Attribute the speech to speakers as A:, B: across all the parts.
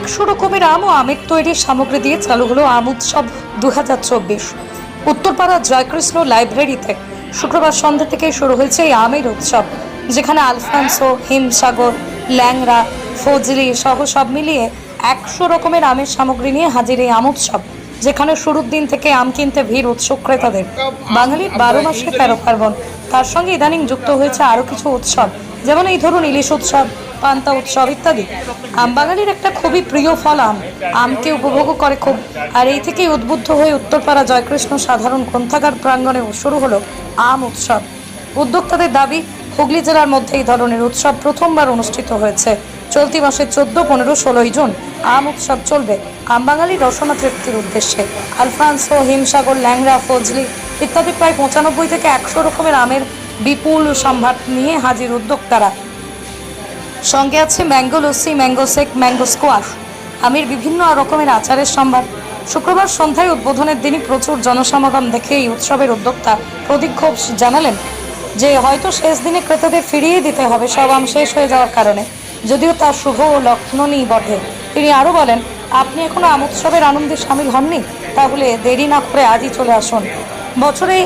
A: একশো রকমের আম ও আমের তৈরি সামগ্রী দিয়ে চালু হলো আম উৎসব দু হাজার চব্বিশ। উত্তরপাড়া জয়কৃষ্ণ লাইব্রেরিতে শুক্রবার সন্ধ্যা থেকে শুরু হয়েছে এই আমের উৎসব, যেখানে আলফান্সো, হিমসাগর ল্যাংরা ফজলি সহ সব মিলিয়ে একশো রকমের আমের সামগ্রী নিয়ে হাজির এই আম উৎসব, যেখানে শুরুর দিন থেকে আম কিনতে ভিড় উৎসুক ক্রেতাদের বাঙালির বারো মাসে তেরো পার্বণ, তার সঙ্গে ইদানিং যুক্ত হয়েছে আরও কিছু উৎসব, যেমন এই ধরুন ইলিশ উৎসব পান্তা উৎসব ইত্যাদি। আম বাঙালির একটা খুবই প্রিয় ফল আম। আমকে উপভোগও করে খুব। আর এই থেকেই উদ্বুদ্ধ হয়ে উত্তরপাড়া জয়কৃষ্ণ সাধারণ গ্রন্থাগার প্রাঙ্গণে শুরু হলো আম উৎসব। উদ্যোক্তাদের দাবি, হুগলি জেলার মধ্যে এই ধরনের উৎসব প্রথমবার অনুষ্ঠিত হয়েছে। চলতি মাসের চোদ্দ, পনেরো, ষোলোই জুন আম উৎসব চলবে আম বাঙালি রসনা তৃপ্তির উদ্দেশ্যে। আলফান্সো হিমসাগর ল্যাংরা ফজলি ইত্যাদি প্রায় পঁচানব্বই থেকে একশো রকমের আমের বিপুল সম্ভার নিয়ে হাজির উদ্যোক্তারা সঙ্গে আছে mango lassi, mango shake mango squash. আমের বিভিন্ন রকমের আচারের সম্ভার। শুক্রবার সন্ধ্যায় উদ্বোধনের দিনই প্রচুর জনসমাগম দেখে এই উৎসবের উদ্যোক্তা প্রদীপ ঘোষ জানালেন যে হয়তো শেষ দিনে ক্রেতাদের ফিরিয়ে দিতে হবে, সব আম শেষ হয়ে যাওয়ার কারণে। যদিও তার শুভ ও লক্ষণই বটে। তিনি আরও বলেন, আপনি এখনও আম উৎসবের আনন্দে সামিল হননি, তাহলে দেরি না করে আজই চলে আসুন। বছরে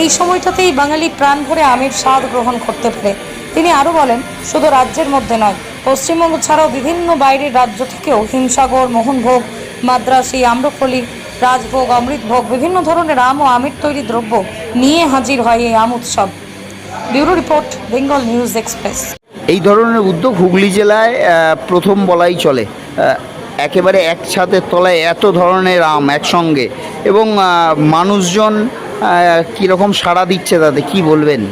A: এই সময়টাতেই বাঙালি প্রাণ ভরে আমের স্বাদ গ্রহণ করতে পারে। তিনি আরও বলেন, শুধু রাজ্যের মধ্যে নয়, পশ্চিমবঙ্গ ছাড়াও বিভিন্ন বাইরের রাজ্য থেকেও হিমসাগর, মোহনভোগ, মাদ্রাসি আম্রফলি রাজভোগ, অমৃতভোগ, বিভিন্ন ধরনের আম ও আমের তৈরি দ্রব্য নিয়ে হাজির হয় এই আম উৎসব। Bureau report, Bengal news express.
B: এই ধরনের উদ্যোগ হুগলি জেলায় প্রথম বলাই চলে। একেবারে এক ছাদের তলায় এত ধরনের আম একসঙ্গে এবং মানুষজন কীরকম সাড়া দিচ্ছে তাতে? কি বলবেন?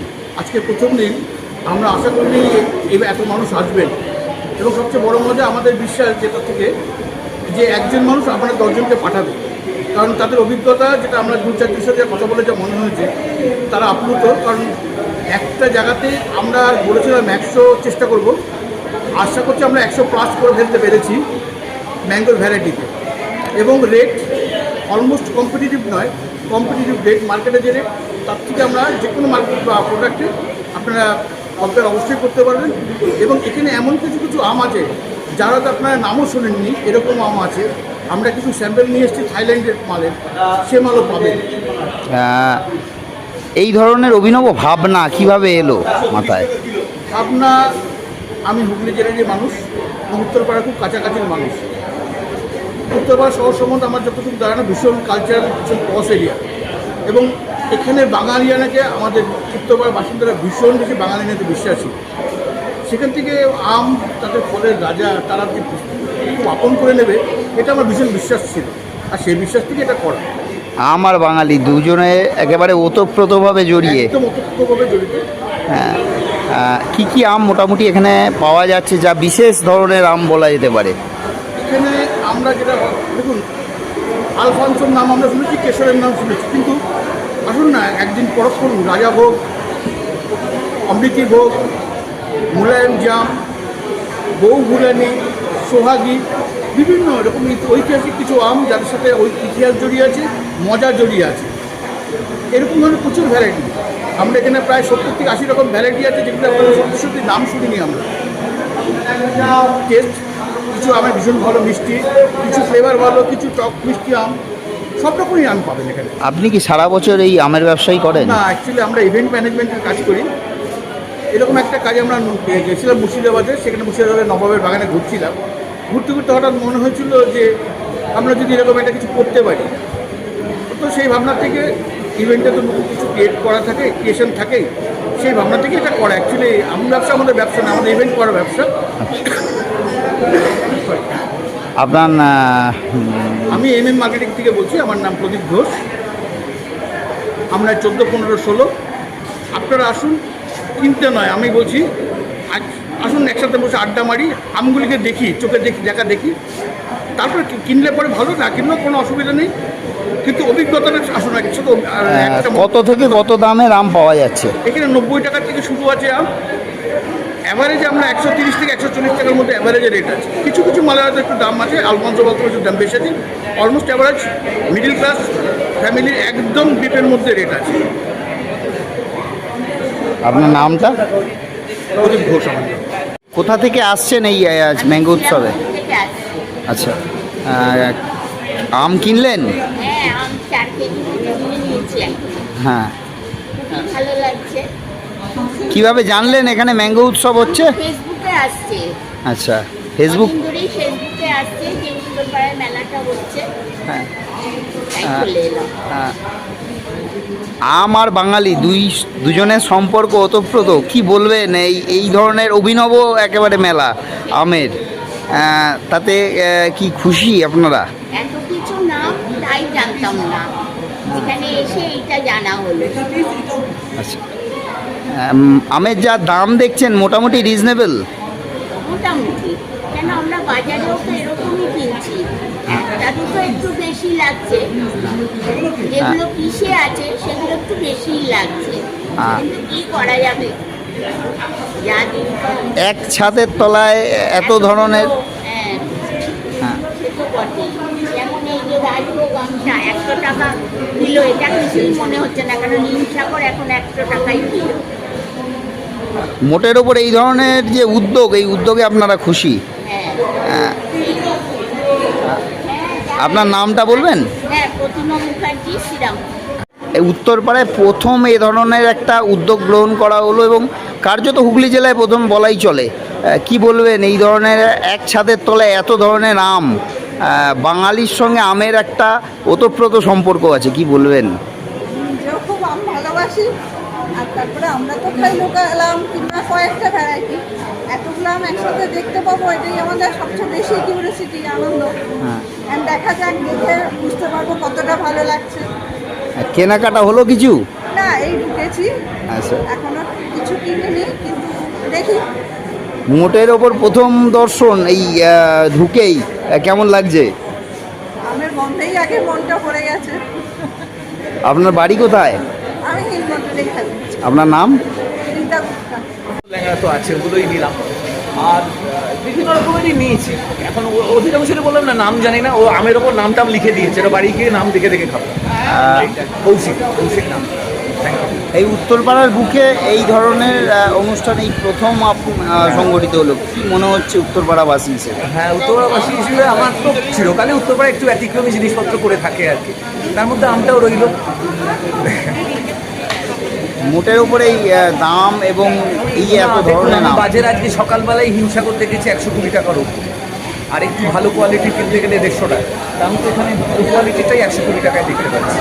C: আজকে প্রথম দিন আমরা আশা করি এত মানুষ আসবেন। এবং সবচেয়ে বড় মজা আমাদের বিশ্বাস যেটা থেকে, যে একজন মানুষ আপনার দশজনকে পাঠাবে। কারণ তাদের অভিজ্ঞতা যেটা আমরা দু চারটির সাথে কথা বলে যা মনে হয়েছে, তারা আপ্লুত। কারণ একটা জায়গাতে আমরা বলেছিলাম একশো চেষ্টা করব। আশা করছি আমরা একশো প্লাস করে ফেলতে পেরেছি ম্যাঙ্গোর ভ্যারাইটিতে। এবং রেট অলমোস্ট কম্পিটিটিভ নয় কম্পিটিটিভ রেট মার্কেটে যে রেট তার থেকে আমরা যে কোনো মার্কেট বা প্রোডাক্টে আপনারা কম্পেয়ার অবশ্যই করতে পারবেন। এবং এখানে এমন কিছু কিছু আম আছে যারা তো আপনারা নামও শোনেননি এরকম আম আছে। আমরা কিছু স্যাম্পেল নিয়ে এসেছি থাইল্যান্ডের মালের সে মালও পাবেন।
B: এই ধরনের অভিনব ভাবনা কীভাবে এলো মাথায়?
C: ভাবনা আমি হুগলি জেলারই মানুষ উত্তরপাড়া খুব কাছাকাছির মানুষ। উত্তরপাড়া শহর সম্বন্ধে আমার যতটুকু দাঁড়ানো ভীষণ কালচার ভীষণ ক্রস এরিয়া এবং এখানে বাঙালিয়ানাকে আমাদের উত্তরপাড়ার বাসিন্দারা ভীষণ বেশি বাঙালিয়ানাতে বিশ্বাসী। সেখান থেকে আম তাদের ফলের রাজা তারা যে আপন করে নেবে এটা আমার ভীষণ বিশ্বাস ছিল। আর সেই বিশ্বাস থেকে এটা করা।
B: আম আর বাঙালি দুজনে একেবারে ওতপ্রোতভাবে জড়িয়ে।
C: একদম অতপ্রভাবে জড়িত।
B: হ্যাঁ কি কি আম মোটামুটি এখানে পাওয়া যাচ্ছে যা বিশেষ ধরনের আম বলা যেতে পারে?
C: এখানে আমরা যেটা দেখুন, আলফানসোর নাম আমরা শুনেছি, কেশরের নাম শুনেছি, কিন্তু আসুন না, একদিন পরখ করুন রাজাভোগ অমৃতি ভোগ, মুলায়ম জাম, বউ ভুলানি, সোহাগী, বিভিন্ন রকম ইতি- ঐতিহাসিক কিছু আম যাদের সাথে ওই ইতিহাস জড়িয়ে আছে, মজা জড়িয়ে আছে। এরকম ধরনের প্রচুর ভ্যারাইটি আমরা এখানে প্রায় সত্তর থেকে আশি রকম ভ্যারাইটি আছে যেগুলো আপনাদের সত্যি সত্যি নাম শুনিনি আমরা। টেস্ট কিছু আমের ভীষণ ভালো মিষ্টি কিছু ফ্লেভার ভালো কিছু টক মিষ্টি আম সব রকমই আম পাবেন এখানে।
B: আপনি কি সারা বছর এই আমের ব্যবসাই করেন?
C: না অ্যাকচুয়ালি আমরা ইভেন্ট ম্যানেজমেন্টের কাজ করি। এরকম একটা কাজ আমরা গেছিলাম মুর্শিদাবাদে সেখানে মুর্শিদাবাদের নবাবের বাগানে ঘুরছিলাম। ঘুরতে ঘুরতে হঠাৎ মনে হয়েছিল যে আমরা যদি এরকম একটা কিছু করতে পারি তো সেই ভাবনা থেকে ইভেন্টে তো নতুন কিছু ক্রিয়েট করা থাকে ক্রিয়েশন থাকেই। সেই ভাবনা থেকে এটা করা। অ্যাকচুয়ালি আম ব্যবসা আমাদের ব্যবসা না আমাদের ইভেন্ট করা ব্যবসা।
B: আপনার
C: আমি এম এম মার্কেটিং থেকে বলছি আমার নাম প্রদীপ ঘোষ। আমরা চোদ্দ পনেরো ষোলো। আপনারা আসুন কিনতে নয় আমি বলছি আজ আসুন একসাথে বসে আড্ডা মারি আমগুলিকে দেখি চোখে দেখি দেখা দেখি। তারপরে কিনলে পরে ভালো না কিনলেও কোনো অসুবিধা নেই। কিন্তু অভিজ্ঞতাটা আসুন একসাথে
B: কত থেকে কত দামের আম পাওয়া যাচ্ছে?
C: এখানে নব্বই টাকা থেকে শুরু আছে আম। অ্যাভারেজে আমরা একশো তিরিশ থেকে একশো চল্লিশ টাকার মধ্যে অ্যাভারেজে রেট আছে। কিছু কিছু মালের হয়তো একটু দাম আছে আলমন্স বলতে একটু দাম বেশি আছে। অলমোস্ট অ্যাভারেজ মিডিল ক্লাস ফ্যামিলির একদম ডিপের মধ্যে রেট আছে।
B: আপনার নামটা?
C: প্রদীপ ঘোষ আমার।
B: কোথা থেকে আসছেন এই আহ, ম্যাঙ্গো উৎসবে? আচ্ছা আম কিনলেন?
D: হ্যাঁ
B: হ্যাঁ।
D: ভালো লাগছে।
B: কীভাবে জানলেন এখানে ম্যাঙ্গো উৎসব হচ্ছে?
D: ফেসবুকে আসছে।
B: আচ্ছা ফেসবুক
D: কদিন ধরেই ফেসবুকে আসছে যে উত্তরপাড়ায় মেলাটা হচ্ছে।
B: হ্যাঁ।
D: তাই
B: হ্যাঁ।
D: চলে এলাম।
B: আহ, আম আর বাঙালি দুই দুজনের সম্পর্ক ওতপ্রোত। কি বলবেন এই এই ধরনের অভিনব একেবারে মেলা আমের? তাতে কি খুশি আপনারা?
D: এত কিছু নাম তাই জানতাম না। এখানে এসে এইটা জানা হলো।
B: আচ্ছা। আমের যা দাম দেখছেন মোটামুটি রিজনেবল
D: মোটামুটি। কেন আমরা বাজারেও তো এরকমই কিনছি। একটা দুটো একটু বেশি লাগছে। যেগুলো পিসে আছে সেগুলো একটু বেশিই লাগছে।
B: হ্যাঁ।
D: কিন্তু কি করা যাবে?
B: এক ছাদের তলায় এত ধরনের
D: হ্যাঁ
B: হ্যাঁ।
D: একশো টাকা কিলো এটা কিছুই মনে হচ্ছে না। কারণ হিমসাগর এখন একশো টাকাই কিলো।
B: মোটের ওপর এই ধরনের যে উদ্যোগ এই উদ্যোগে আপনারা খুশি?
D: হ্যাঁ।
B: আপনার নামটা বলবেন?
D: হ্যাঁ প্রতিমা
B: এই উত্তরপাড়ায় প্রথম এ ধরনের একটা উদ্যোগ গ্রহণ করা হলো এবং কার্যত হুগলি জেলায় প্রথম বলাই চলে। কি বলবেন? এই ধরনের এক ছাদের তলায় এত ধরনের আম বাঙালির সঙ্গে আমের একটা ওতপ্রোত সম্পর্ক আছে কি বলবেন?
E: খুব আম ভালোবাসি আর তারপরে আমরা তো খাই লোকাল আম কিংবা কয়েকটা ভ্যারাইটি এতগুলো আম একসাথে দেখতে পাবো এটাই আমাদের সবচেয়ে বেশি কিউরিয়াসিটি আনন্দ।
B: হ্যাঁ।
E: And দেখা যাক দেখে বুঝতে পারব কতটা ভালো লাগছে।
B: কেনাকাটা হলো কিছু?
E: না এই ঢুকেছি।
B: আচ্ছা।
E: এখনও কিছু কিনিনি কিন্তু দেখি।
B: মোটের ওপর প্রথম দর্শন এই ঢুকেই কেমন লাগছে?
E: আমের গন্ধেই আগে মনটা পড়ে গেছে।
B: আপনার বাড়ি কোথায়? আপনার নাম?
F: লেহেঙ্গা তো আছে ওগুলোই নিলাম। আর বিভিন্ন রকমেরই নিয়েছি। এখন ও- অধিকাংশেরই বললাম না নাম জানি না। ও আমের ওপর নাম টাম লিখে দিয়েছে। এটা বাড়ি গিয়ে নাম দেখে দেখে খাব। কৌশিক কৌশিক নাম।
B: এই উত্তরপাড়ার বুকে এই ধরনের অনুষ্ঠান এই প্রথম আপ- সংগঠিত হলো কি মনে হচ্ছে উত্তরপাড়াবাসী হিসেবে?
F: হ্যাঁ উত্তরপাড়াবাসী হিসেবে আমার তো চিরকালই উত্তরপাড়া একটু ব্যতিক্রমী জিনিসপত্র করে থাকে আর কি। তার মধ্যে আমটাও রইল।
B: মোটের উপরে এই দাম এবং এই এত ধরনের
F: বাজারে আজকে সকালবেলায় হিমসাগর দেখেছি একশো কুড়ি টাকার ওপর আর একটু ভালো কোয়ালিটির কিনতে গেলে দেড়শো টাকা। আমি তো এখানে ভালো কোয়ালিটিটাই একশো কুড়ি টাকায় দেখতে পাচ্ছি।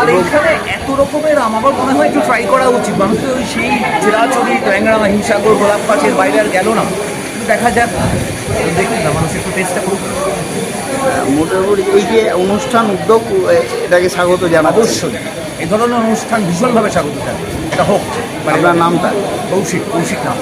F: আর এখানে এত রকমের আম আমার মনে হয় একটু ট্রাই করা উচিত। মানুষ তো ওই সেই চিরাচুরি ট্যাংরা হিংসাগর গোলাপ পাশের বাইরে আর গেল না। কিন্তু দেখা যাক দেখুন না মানুষ একটু টেস্টটা করুক।
B: মোটের উপর এই যে অনুষ্ঠান উদ্যোগ এটাকে স্বাগত জানাব
F: অবশ্যই। এই ধরনের অনুষ্ঠান ভীষণভাবে স্বাগত জানাই। এটা হোক মানে
B: আপনার নামটা?
F: কৌশিক কৌশিক নাম।